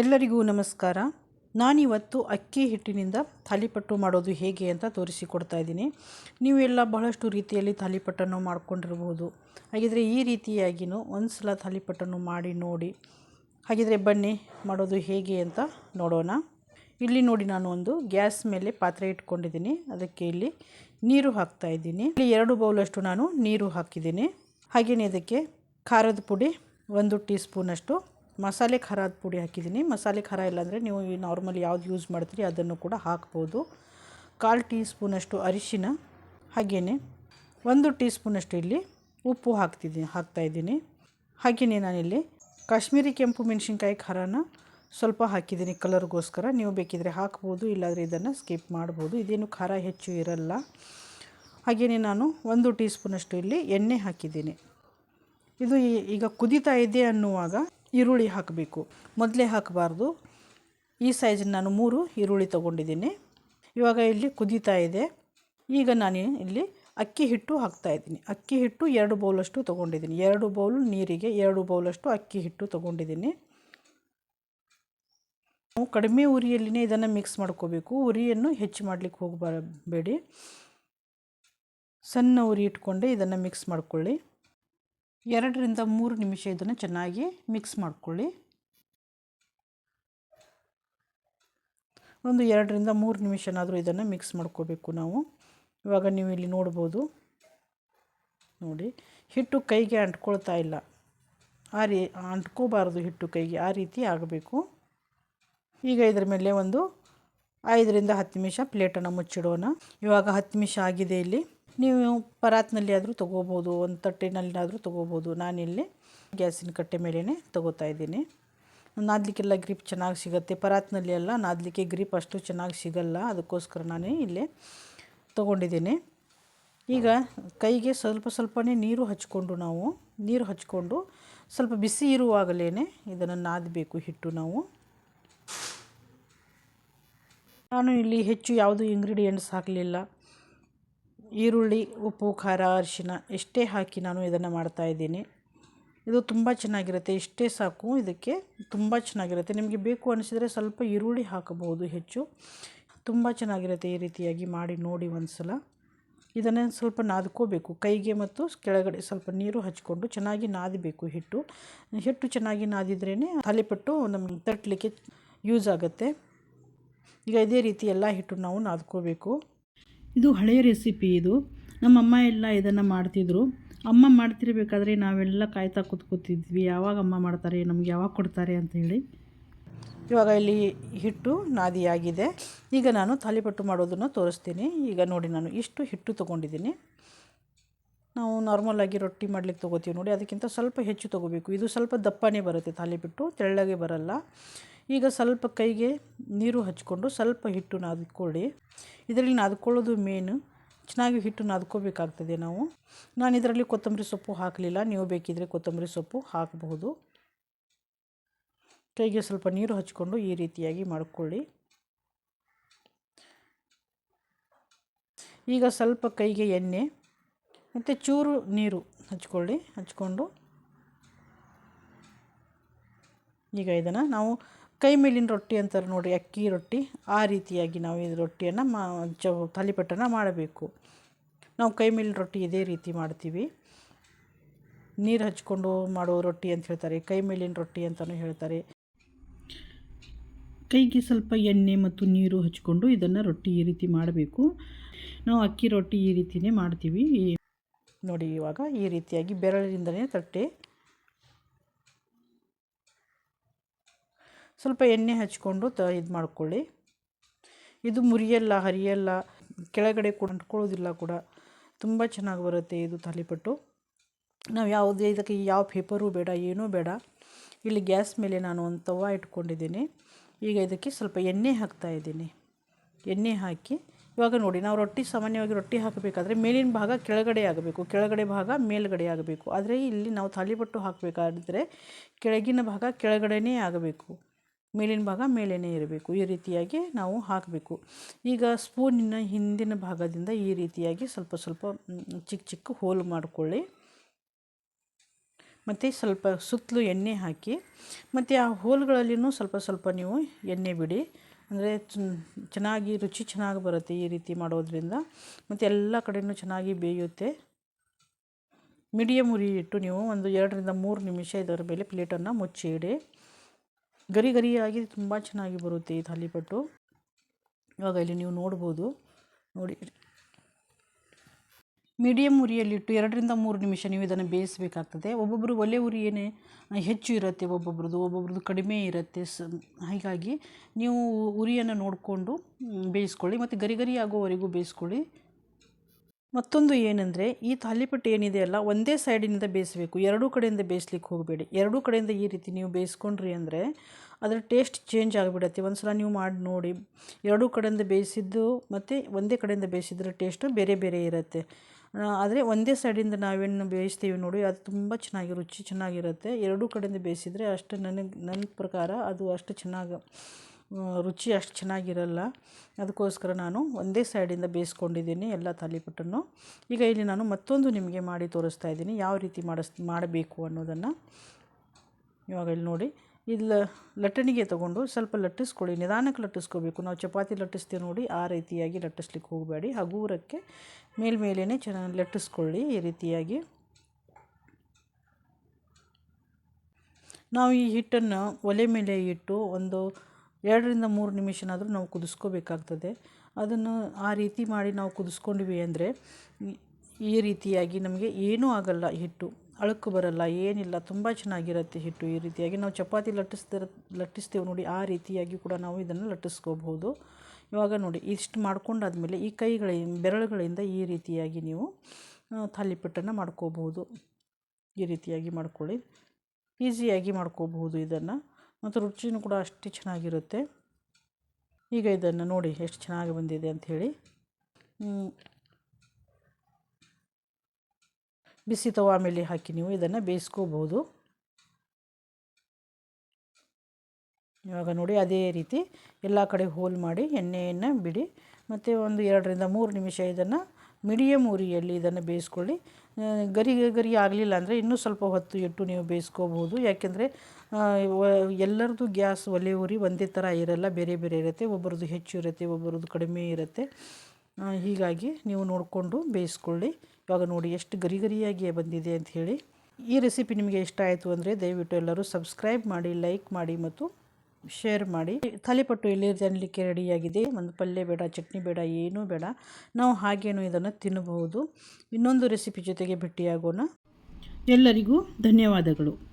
ಎಲ್ಲರಿಗೂ ನಮಸ್ಕಾರ. ನಾನಿವತ್ತು ಅಕ್ಕಿ ಹಿಟ್ಟಿನಿಂದ ಥಾಲಿಪಟ್ಟು ಮಾಡೋದು ಹೇಗೆ ಅಂತ ತೋರಿಸಿಕೊಡ್ತಾ ಇದ್ದೀನಿ. ನೀವೆಲ್ಲ ಬಹಳಷ್ಟು ರೀತಿಯಲ್ಲಿ ಥಾಲಿಪಟ್ಟನ್ನು ಮಾಡ್ಕೊಂಡಿರ್ಬೋದು. ಹಾಗಿದ್ರೆ ಈ ರೀತಿಯಾಗಿಯೂ ಒಂದು ಸಲ ತಾಲಿಪಟ್ಟನ್ನು ಮಾಡಿ ನೋಡಿ. ಹಾಗಿದ್ರೆ ಬನ್ನಿ, ಮಾಡೋದು ಹೇಗೆ ಅಂತ ನೋಡೋಣ. ಇಲ್ಲಿ ನೋಡಿ ನಾನು ಒಂದು ಗ್ಯಾಸ್ ಮೇಲೆ ಪಾತ್ರೆ ಇಟ್ಕೊಂಡಿದ್ದೀನಿ. ಅದಕ್ಕೆ ಇಲ್ಲಿ ನೀರು ಹಾಕ್ತಾ ಇದ್ದೀನಿ. ಇಲ್ಲಿ ಎರಡು ಬೌಲಷ್ಟು ನಾನು ನೀರು ಹಾಕಿದ್ದೀನಿ. ಹಾಗೆಯೇ ಇದಕ್ಕೆ ಖಾರದ ಪುಡಿ, ಒಂದು ಟೀ ಸ್ಪೂನಷ್ಟು ಮಸಾಲೆ ಖಾರದ ಪುಡಿ ಹಾಕಿದ್ದೀನಿ. ಮಸಾಲೆ ಖಾರ ಇಲ್ಲಾಂದರೆ ನೀವು ಈ ನಾರ್ಮಲ್ ಯಾವ್ದು ಯೂಸ್ ಮಾಡ್ತೀರಿ ಅದನ್ನು ಕೂಡ ಹಾಕ್ಬೋದು. ಕಾಲು ಟೀ ಸ್ಪೂನಷ್ಟು ಅರಿಶಿನ ಹಾಗೆಯೇ ಒಂದು ಟೀ ಸ್ಪೂನಷ್ಟು ಇಲ್ಲಿ ಉಪ್ಪು ಹಾಕ್ತಿದ್ದೀನಿ ಹಾಕ್ತಾಯಿದ್ದೀನಿ ಹಾಗೆಯೇ ನಾನಿಲ್ಲಿ ಕಾಶ್ಮೀರಿ ಕೆಂಪು ಮೆಣಸಿನ್ಕಾಯಿ ಖಾರನ ಸ್ವಲ್ಪ ಹಾಕಿದ್ದೀನಿ ಕಲರ್ಗೋಸ್ಕರ. ನೀವು ಬೇಕಿದ್ರೆ ಹಾಕ್ಬೋದು, ಇಲ್ಲಾದರೆ ಇದನ್ನು ಸ್ಕಿಪ್ ಮಾಡ್ಬೋದು. ಇದೇನು ಖಾರ ಹೆಚ್ಚು ಇರಲ್ಲ. ಹಾಗೆಯೇ ನಾನು ಒಂದು ಟೀ ಸ್ಪೂನಷ್ಟು ಇಲ್ಲಿ ಎಣ್ಣೆ ಹಾಕಿದ್ದೀನಿ. ಇದು ಈಗ ಕುದೀತಾ ಇದೆ ಅನ್ನುವಾಗ ಈರುಳ್ಳಿ ಹಾಕಬೇಕು. ಮೊದಲೇ ಹಾಕಬಾರ್ದು. ಈ ಸೈಜ್ ನಾನು ಮೂರು ಈರುಳ್ಳಿ ತೊಗೊಂಡಿದ್ದೀನಿ. ಇವಾಗ ಇಲ್ಲಿ ಕುದೀತಾ ಇದೆ. ಈಗ ನಾನು ಇಲ್ಲಿ ಅಕ್ಕಿ ಹಿಟ್ಟು ಹಾಕ್ತಾ ಇದ್ದೀನಿ. ಅಕ್ಕಿ ಹಿಟ್ಟು ಎರಡು ಬೌಲಷ್ಟು ತೊಗೊಂಡಿದ್ದೀನಿ. ಎರಡು ಬೌಲು ನೀರಿಗೆ, ಎರಡು ಬೌಲಷ್ಟು ಅಕ್ಕಿ ಹಿಟ್ಟು ತೊಗೊಂಡಿದ್ದೀನಿ. ನಾವು ಕಡಿಮೆ ಉರಿಯಲ್ಲಿನೇ ಇದನ್ನು ಮಿಕ್ಸ್ ಮಾಡ್ಕೋಬೇಕು. ಉರಿಯನ್ನು ಹೆಚ್ಚು ಮಾಡಲಿಕ್ಕೆ ಹೋಗಬಾರಬೇಡಿ ಸಣ್ಣ ಉರಿ ಇಟ್ಕೊಂಡೆ ಇದನ್ನು ಮಿಕ್ಸ್ ಮಾಡ್ಕೊಳ್ಳಿ. ಎರಡರಿಂದ ಮೂರು ನಿಮಿಷ ಇದನ್ನು ಚೆನ್ನಾಗಿ ಮಿಕ್ಸ್ ಮಾಡ್ಕೊಳ್ಳಿ. ಒಂದು ಎರಡರಿಂದ ಮೂರು ನಿಮಿಷನಾದರೂ ಇದನ್ನು ಮಿಕ್ಸ್ ಮಾಡ್ಕೋಬೇಕು ನಾವು. ಇವಾಗ ನೀವು ಇಲ್ಲಿ ನೋಡ್ಬೋದು. ನೋಡಿ, ಹಿಟ್ಟು ಕೈಗೆ ಅಂಟ್ಕೊಳ್ತಾ ಇಲ್ಲ. ಆ ರೀ, ಅಂಟ್ಕೋಬಾರ್ದು ಹಿಟ್ಟು ಕೈಗೆ, ಆ ರೀತಿ ಆಗಬೇಕು. ಈಗ ಇದರ ಮೇಲೆ ಒಂದು ಐದರಿಂದ ಹತ್ತು ನಿಮಿಷ ಪ್ಲೇಟನ್ನು ಮುಚ್ಚಿಡೋಣ. ಇವಾಗ ಹತ್ತು ನಿಮಿಷ ಆಗಿದೆ ಇಲ್ಲಿ. ನೀವು ಪರಾತ್ನಲ್ಲಿ ಆದರೂ ತೊಗೋಬೋದು, ಒಂದು ತಟ್ಟೆನಲ್ಲಾದರೂ ತೊಗೋಬೋದು. ನಾನಿಲ್ಲಿ ಗ್ಯಾಸಿನ ಕಟ್ಟೆ ಮೇಲೇ ತೊಗೋತಾ ಇದ್ದೀನಿ. ನಾದಲಿಕ್ಕೆಲ್ಲ ಗ್ರಿಪ್ ಚೆನ್ನಾಗಿ ಸಿಗುತ್ತೆ. ಪರಾತ್ನಲ್ಲಿ ಎಲ್ಲ ನಾದಲಿಕ್ಕೆ ಗ್ರಿಪ್ ಅಷ್ಟು ಚೆನ್ನಾಗಿ ಸಿಗಲ್ಲ. ಅದಕ್ಕೋಸ್ಕರ ನಾನು ಇಲ್ಲೇ ತೊಗೊಂಡಿದ್ದೀನಿ. ಈಗ ಕೈಗೆ ಸ್ವಲ್ಪ ಸ್ವಲ್ಪನೇ ನೀರು ಹಚ್ಕೊಂಡು ನಾವು, ನೀರು ಹಚ್ಕೊಂಡು ಸ್ವಲ್ಪ ಬಿಸಿ ಇರುವಾಗಲೇ ಇದನ್ನು ನಾದಬೇಕು ಹಿಟ್ಟು ನಾವು. ನಾನು ಇಲ್ಲಿ ಹೆಚ್ಚು ಯಾವುದು ಇಂಗ್ರೀಡಿಯೆಂಟ್ಸ್ ಹಾಕಲಿಲ್ಲ. ಈರುಳ್ಳಿ, ಉಪ್ಪು, ಖಾರ, ಅರಿಶಿನ ಎಷ್ಟೇ ಹಾಕಿ ನಾನು ಇದನ್ನು ಮಾಡ್ತಾಯಿದ್ದೀನಿ ಇದು ತುಂಬ ಚೆನ್ನಾಗಿರುತ್ತೆ ಇಷ್ಟೇ ಸಾಕು ಇದಕ್ಕೆ ತುಂಬ ಚೆನ್ನಾಗಿರುತ್ತೆ. ನಿಮಗೆ ಬೇಕು ಅನಿಸಿದರೆ ಸ್ವಲ್ಪ ಈರುಳ್ಳಿ ಹಾಕಬಹುದು ಹೆಚ್ಚು. ತುಂಬ ಚೆನ್ನಾಗಿರುತ್ತೆ ಈ ರೀತಿಯಾಗಿ ಮಾಡಿ ನೋಡಿ ಒಂದು ಸಲ ಇದನ್ನು ಸ್ವಲ್ಪ ನಾದ್ಕೋಬೇಕು, ಕೈಗೆ ಮತ್ತು ಕೆಳಗಡೆ ಸ್ವಲ್ಪ ನೀರು ಹಚ್ಕೊಂಡು ಚೆನ್ನಾಗಿ ನಾದಬೇಕು ಹಿಟ್ಟು. ಹಿಟ್ಟು ಚೆನ್ನಾಗಿ ನಾದಿದ್ರೇ ತಾಲಿಪಟ್ಟು ನಮಗೆ ತಟ್ಟಲಿಕ್ಕೆ ಯೂಸ್ ಆಗುತ್ತೆ. ಈಗ ಇದೇ ರೀತಿ ಎಲ್ಲ ಹಿಟ್ಟು ನಾವು ನಾದ್ಕೋಬೇಕು. ಇದು ಹಳೆಯ ರೆಸಿಪಿ ಇದು. ನಮ್ಮಮ್ಮ ಎಲ್ಲ ಇದನ್ನು ಮಾಡ್ತಿದ್ರು. ಅಮ್ಮ ಮಾಡ್ತಿರ್ಬೇಕಾದ್ರೆ ನಾವೆಲ್ಲ ಕಾಯ್ತಾ ಕೂತ್ಕೋತಿದ್ವಿ. ಯಾವಾಗ ಅಮ್ಮ ಮಾಡ್ತಾರೆ, ನಮ್ಗೆ ಯಾವಾಗ ಕೊಡ್ತಾರೆ ಅಂತ ಹೇಳಿ. ಇವಾಗ ಇಲ್ಲಿ ಹಿಟ್ಟು ನಾದಿಯಾಗಿದೆ. ಈಗ ನಾನು ತಾಲಿಪಟ್ಟು ಮಾಡೋದನ್ನು ತೋರಿಸ್ತೀನಿ. ಈಗ ನೋಡಿ ನಾನು ಇಷ್ಟು ಹಿಟ್ಟು ತೊಗೊಂಡಿದ್ದೀನಿ. ನಾವು ನಾರ್ಮಲಾಗಿ ರೊಟ್ಟಿ ಮಾಡಲಿಕ್ಕೆ ತೊಗೋತೀವಿ ನೋಡಿ. ಅದಕ್ಕಿಂತ ಸ್ವಲ್ಪ ಹೆಚ್ಚು ತೊಗೋಬೇಕು. ಇದು ಸ್ವಲ್ಪ ದಪ್ಪನೇ ಬರುತ್ತೆ ತಾಲಿಬಿಟ್ಟು ತೆಳ್ಳಗೆ ಬರಲ್ಲ. ಈಗ ಸ್ವಲ್ಪ ಕೈಗೆ ನೀರು ಹಚ್ಕೊಂಡು ಸ್ವಲ್ಪ ಹಿಟ್ಟು ನಾದ್ಕೊಳ್ಳಿ. ಇದರಲ್ಲಿ ನಾದ್ಕೊಳ್ಳೋದು ಮೇನು ಚೆನ್ನಾಗಿ ಹಿಟ್ಟು ನಾದ್ಕೋಬೇಕಾಗ್ತದೆ ನಾವು. ನಾನು ಇದರಲ್ಲಿ ಕೊತ್ತಂಬರಿ ಸೊಪ್ಪು ಹಾಕಲಿಲ್ಲ. ನೀವು ಬೇಕಿದ್ದರೆ ಕೊತ್ತಂಬರಿ ಸೊಪ್ಪು ಹಾಕಬಹುದು. ಕೈಗೆ ಸ್ವಲ್ಪ ನೀರು ಹಚ್ಕೊಂಡು ಈ ರೀತಿಯಾಗಿ ಮಾಡಿಕೊಳ್ಳಿ. ಈಗ ಸ್ವಲ್ಪ ಕೈಗೆ ಎಣ್ಣೆ, ಮತ್ತು ಚೂರು ನೀರು ಹಚ್ಕೊಳ್ಳಿ, ಹಚ್ಕೊಂಡು. ಈಗ ಇದನ್ನು ನಾವು ಕೈ ಮೇಲಿನ ರೊಟ್ಟಿ ಅಂತಾರೆ ನೋಡಿ, ಅಕ್ಕಿ ರೊಟ್ಟಿ. ಆ ರೀತಿಯಾಗಿ ನಾವು ಈ ರೊಟ್ಟಿಯನ್ನು ಮಾ, ಚ ತಾಲಿಪಟ್ಟನ್ನು ಮಾಡಬೇಕು. ನಾವು ಕೈ ಮೇಲಿನ ರೊಟ್ಟಿ ಇದೇ ರೀತಿ ಮಾಡ್ತೀವಿ. ನೀರು ಹಚ್ಕೊಂಡು ಮಾಡೋ ರೊಟ್ಟಿ ಅಂತ ಹೇಳ್ತಾರೆ ಕೈ ಮೇಲಿನ ರೊಟ್ಟಿ ಅಂತಲೂ ಹೇಳ್ತಾರೆ. ಕೈಗೆ ಸ್ವಲ್ಪ ಎಣ್ಣೆ ಮತ್ತು ನೀರು ಹಚ್ಕೊಂಡು ಇದನ್ನು ರೊಟ್ಟಿ ಈ ರೀತಿ ಮಾಡಬೇಕು. ನಾವು ಅಕ್ಕಿ ರೊಟ್ಟಿ ಈ ರೀತಿಯೇ ಮಾಡ್ತೀವಿ. ನೋಡಿ ಇವಾಗ ಈ ರೀತಿಯಾಗಿ ಬೆರಳಿನಿಂದಲೇ ತಟ್ಟೆ ಸ್ವಲ್ಪ ಎಣ್ಣೆ ಹಚ್ಕೊಂಡು ತ ಇದು ಮಾಡ್ಕೊಳ್ಳಿ. ಇದು ಮುರಿಯಲ್ಲ, ಹರಿಯಲ್ಲ, ಕೆಳಗಡೆ ಕೂಡ ಅಂಟ್ಕೊಳ್ಳೋದಿಲ್ಲ ಕೂಡ ತುಂಬ ಚೆನ್ನಾಗಿ ಬರುತ್ತೆ ಇದು ತಾಲಿಪಟ್ಟು. ನಾವು ಯಾವುದೇ ಇದಕ್ಕೆ ಯಾವ ಪೇಪರು ಬೇಡ, ಏನೂ ಬೇಡ. ಇಲ್ಲಿ ಗ್ಯಾಸ್ ಮೇಲೆ ನಾನು ಒಂದು ತವ ಇಟ್ಕೊಂಡಿದ್ದೀನಿ. ಈಗ ಇದಕ್ಕೆ ಸ್ವಲ್ಪ ಎಣ್ಣೆ ಹಾಕ್ತಾ ಇದ್ದೀನಿ. ಎಣ್ಣೆ ಹಾಕಿ ಇವಾಗ ನೋಡಿ, ನಾವು ರೊಟ್ಟಿ ಸಾಮಾನ್ಯವಾಗಿ ರೊಟ್ಟಿ ಹಾಕಬೇಕಾದ್ರೆ ಮೇಲಿನ ಭಾಗ ಕೆಳಗಡೆ ಆಗಬೇಕು, ಕೆಳಗಡೆ ಭಾಗ ಮೇಲ್ಗಡೆ ಆಗಬೇಕು. ಆದರೆ ಇಲ್ಲಿ ನಾವು ತಾಲಿಪಟ್ಟು ಹಾಕಬೇಕಾದ್ರೆ ಕೆಳಗಿನ ಭಾಗ ಕೆಳಗಡೆಯೇ ಆಗಬೇಕು. ಮೇಲಿನ ಭಾಗ ಮೇಲೇ ಇರಬೇಕು. ಈ ರೀತಿಯಾಗಿ ನಾವು ಹಾಕಬೇಕು. ಈಗ ಸ್ಪೂನಿನ ಹಿಂದಿನ ಭಾಗದಿಂದ ಈ ರೀತಿಯಾಗಿ ಸ್ವಲ್ಪ ಸ್ವಲ್ಪ ಚಿಕ್ಕ ಚಿಕ್ಕ ಹೋಲ್ ಮಾಡಿಕೊಳ್ಳಿ. ಮತ್ತು ಸ್ವಲ್ಪ ಸುತ್ತಲೂ ಎಣ್ಣೆ ಹಾಕಿ, ಮತ್ತು ಆ ಹೋಲ್ಗಳಲ್ಲಿನೂ ಸ್ವಲ್ಪ ಸ್ವಲ್ಪ ನೀವು ಎಣ್ಣೆ ಬಿಡಿ. ಅಂದರೆ ಚೆನ್ನಾಗಿ ರುಚಿ ಚೆನ್ನಾಗಿ ಬರುತ್ತೆ ಈ ರೀತಿ ಮಾಡೋದ್ರಿಂದ. ಮತ್ತು ಎಲ್ಲ ಕಡೆಯೂ ಚೆನ್ನಾಗಿ ಬೇಯುತ್ತೆ. ಮೀಡಿಯಮ್ ಉರಿ ಇಟ್ಟು ನೀವು ಒಂದು ಎರಡರಿಂದ ಮೂರು ನಿಮಿಷ ಇದರ ಮೇಲೆ ಪ್ಲೇಟನ್ನು ಮುಚ್ಚಿ ಇಡಿ ಗರಿ ಗರಿಯಾಗಿ ತುಂಬ ಚೆನ್ನಾಗಿ ಬರುತ್ತೆ ಈ ತಾಲಿಪಟ್ಟು ಇವಾಗ ಇಲ್ಲಿ ನೀವು ನೋಡ್ಬೋದು. ನೋಡಿ. ಮೀಡಿಯಮ್ ಉರಿಯಲ್ಲಿಟ್ಟು ಎರಡರಿಂದ ಮೂರು ನಿಮಿಷ ನೀವು ಇದನ್ನು ಬೇಯಿಸಬೇಕಾಗ್ತದೆ. ಒಬ್ಬೊಬ್ಬರು ಒಲೆ ಉರಿ ಏನೇ, ಹೆಚ್ಚು ಇರುತ್ತೆ ಒಬ್ಬೊಬ್ರದ್ದು ಒಬ್ಬೊಬ್ರದ್ದು ಕಡಿಮೆ ಇರುತ್ತೆ. ಸ, ಹೀಗಾಗಿ ನೀವು ಉರಿಯನ್ನು ನೋಡಿಕೊಂಡು ಬೇಯಿಸ್ಕೊಳ್ಳಿ. ಮತ್ತು ಗರಿ ಗರಿ ಆಗೋವರೆಗೂ ಬೇಯಿಸ್ಕೊಳ್ಳಿ. ಮತ್ತೊಂದು ಏನಂದರೆ, ಈ ತಾಲಿಪಟ್ಟು ಏನಿದೆ ಅಲ್ಲ, ಒಂದೇ ಸೈಡಿನಿಂದ ಬೇಯಿಸಬೇಕು. ಎರಡೂ ಕಡೆಯಿಂದ ಬೇಯಿಸ್ಲಿಕ್ಕೆ ಹೋಗಬೇಡಿ. ಎರಡೂ ಕಡೆಯಿಂದ ಈ ರೀತಿ ನೀವು ಬೇಯಿಸ್ಕೊಂಡ್ರಿ ಅಂದರೆ, ಅದರ ಟೇಸ್ಟ್ ಚೇಂಜ್ ಆಗಿಬಿಡತ್ತೆ. ಒಂದು ಸಲ ನೀವು ಮಾಡಿ ನೋಡಿ. ಎರಡೂ ಕಡೆಯಿಂದ ಬೇಯಿಸಿದ್ದು ಮತ್ತು ಒಂದೇ ಕಡೆಯಿಂದ ಬೇಯಿಸಿದ್ರೆ ಟೇಸ್ಟು ಬೇರೆ ಬೇರೆ ಇರುತ್ತೆ. ಆದರೆ ಒಂದೇ ಸೈಡಿಂದ ನಾವೇನು ಬೇಯಿಸ್ತೀವಿ ನೋಡಿ, ಅದು ತುಂಬ ಚೆನ್ನಾಗಿ, ರುಚಿ ಚೆನ್ನಾಗಿರುತ್ತೆ. ಎರಡೂ ಕಡೆಯಿಂದ ಬೇಯಿಸಿದರೆ ಅಷ್ಟು ನನಗೆ, ನನ್ನ ಪ್ರಕಾರ ಅದು ಅಷ್ಟು ಚೆನ್ನಾಗಿ ರುಚಿ ಅಷ್ಟು ಚೆನ್ನಾಗಿರಲ್ಲ. ಅದಕ್ಕೋಸ್ಕರ ನಾನು ಒಂದೇ ಸೈಡಿಂದ ಬೇಯಿಸ್ಕೊಂಡಿದ್ದೀನಿ ಎಲ್ಲ ತಾಲಿಪಟ್ಟನ್ನು ಈಗ ಇಲ್ಲಿ ನಾನು ಮತ್ತೊಂದು ನಿಮಗೆ ಮಾಡಿ ತೋರಿಸ್ತಾ ಇದ್ದೀನಿ. ಯಾವ ರೀತಿ ಮಾಡಿಸ್, ಮಾಡಬೇಕು ಅನ್ನೋದನ್ನು. ಇವಾಗ ಇಲ್ಲಿ ನೋಡಿ. ಇಲ್ಲ ಲಟ್ಟಣಿಗೆ ತೊಗೊಂಡು ಸ್ವಲ್ಪ ಲಟ್ಟಿಸ್ಕೊಳ್ಳಿ. ನಿಧಾನಕ್ಕೆ ಲಟ್ಟಿಸ್ಕೋಬೇಕು. ನಾವು ಚಪಾತಿ ಲಟ್ಟಿಸ್ತೀವಿ ನೋಡಿ. ಆ ರೀತಿಯಾಗಿ ಲಟ್ಟಿಸ್ಲಿಕ್ಕೆ ಹೋಗಬೇಡಿ. ಹಗೂರಕ್ಕೆ ಮೇಲ್ಮೇಲೇ ಚೆನ್ನಾಗಿ ಲಟ್ಟಿಸ್ಕೊಳ್ಳಿ ಈ ರೀತಿಯಾಗಿ. ನಾವು ಈ ಹಿಟ್ಟನ್ನು ಒಲೆ ಮೇಲೆ ಇಟ್ಟು ಒಂದು ಎರಡರಿಂದ ಮೂರು ನಿಮಿಷನಾದರೂ ನಾವು ಕುದಿಸ್ಕೋಬೇಕಾಗ್ತದೆ. ಅದನ್ನು ಆ ರೀತಿ ಮಾಡಿ ನಾವು ಕುದಿಸ್ಕೊಂಡ್ವಿ ಅಂದರೆ ಈ ರೀತಿಯಾಗಿ ನಮಗೆ ಏನೂ ಆಗಲ್ಲ ಹಿಟ್ಟು. ಅಳುಕು ಬರಲ್ಲ, ಏನಿಲ್ಲ, ತುಂಬ ಚೆನ್ನಾಗಿರುತ್ತೆ ಹಿಟ್ಟು ಈ ರೀತಿಯಾಗಿ. ನಾವು ಚಪಾತಿ ಲಟ್ಟಿಸ್ತಿರ ಲಟ್ಟಿಸ್ತೇವೆ ನೋಡಿ, ಆ ರೀತಿಯಾಗಿ ಕೂಡ ನಾವು ಇದನ್ನು ಲಟ್ಟಿಸ್ಕೋಬಹುದು. ಇವಾಗ ನೋಡಿ, ಇಷ್ಟು ಮಾಡ್ಕೊಂಡಾದ್ಮೇಲೆ ಈ ಕೈಗಳ, ಬೆರಳುಗಳಿಂದ ಈ ರೀತಿಯಾಗಿ ನೀವು ತಾಲಿಪಟ್ಟನ್ನು ಮಾಡ್ಕೋಬಹುದು. ಈ ರೀತಿಯಾಗಿ ಮಾಡ್ಕೊಳ್ಳಿ. ಈಸಿಯಾಗಿ ಮಾಡ್ಕೋಬಹುದು ಇದನ್ನು. ಮತ್ತು ರುಚಿನೂ ಕೂಡ ಅಷ್ಟೇ ಚೆನ್ನಾಗಿರುತ್ತೆ. ಈಗ ಇದನ್ನು ನೋಡಿ ಎಷ್ಟು ಚೆನ್ನಾಗಿ ಬಂದಿದೆ ಅಂಥೇಳಿ ಬಿಸಿ ತವಾ ಮೇಲೆ ಹಾಕಿ ನೀವು ಇದನ್ನು ಬೇಯಿಸ್ಕೋಬೋದು. ಇವಾಗ ನೋಡಿ ಅದೇ ರೀತಿ ಎಲ್ಲ ಕಡೆ ಹೋಲ್ ಮಾಡಿ ಎಣ್ಣೆಯನ್ನು ಬಿಡಿ. ಮತ್ತು ಒಂದು ಎರಡರಿಂದ ಮೂರು ನಿಮಿಷ ಇದನ್ನು ಮೀಡಿಯಮ್ ಉರಿಯಲ್ಲಿ ಇದನ್ನು ಬೇಯಿಸ್ಕೊಳ್ಳಿ. ಗರಿ ಗರಿ ಆಗಲಿಲ್ಲ ಅಂದರೆ ಇನ್ನೂ ಸ್ವಲ್ಪ ಹೊತ್ತು ಇಟ್ಟು ನೀವು ಬೇಯಿಸ್ಕೋಬೋದು ಯಾಕೆಂದರೆ ಎಲ್ಲರದ್ದು ಗ್ಯಾಸ್ ಒಲೆ ಉರಿ ಒಂದೇ ಥರ ಇರಲ್ಲ, ಬೇರೆ ಬೇರೆ ಇರುತ್ತೆ, ಒಬ್ಬರದ್ದು ಹೆಚ್ಚು ಇರುತ್ತೆ, ಒಬ್ಬರದ್ದು ಕಡಿಮೆ ಇರುತ್ತೆ. ಹೀಗಾಗಿ ನೀವು ನೋಡಿಕೊಂಡು ಬೇಯಿಸ್ಕೊಳ್ಳಿ. ಇವಾಗ ನೋಡಿ ಎಷ್ಟು ಗರಿ ಗರಿಯಾಗಿ ಬಂದಿದೆ ಅಂತ ಹೇಳಿ. ಈ ರೆಸಿಪಿ ನಿಮಗೆ ಇಷ್ಟ ಆಯಿತು ಅಂದರೆ ದಯವಿಟ್ಟು ಎಲ್ಲರೂ ಸಬ್ಸ್ಕ್ರೈಬ್ ಮಾಡಿ, ಲೈಕ್ ಮಾಡಿ ಮತ್ತು ಶೇರ್ ಮಾಡಿ. ತಾಲಿಪಟ್ಟು ಇಲ್ಲಿ ತಿನ್ನಲಿಕ್ಕೆ ರೆಡಿಯಾಗಿದೆ. ಒಂದು ಪಲ್ಯ ಬೇಡ, ಚಟ್ನಿ ಬೇಡ, ಏನೂ ಬೇಡ. ನಾವು ಹಾಗೇನು ಇದನ್ನು ತಿನ್ನಬಹುದು. ಇನ್ನೊಂದು ರೆಸಿಪಿ ಜೊತೆಗೆ ಭೇಟಿಯಾಗೋಣ. ಎಲ್ಲರಿಗೂ ಧನ್ಯವಾದಗಳು.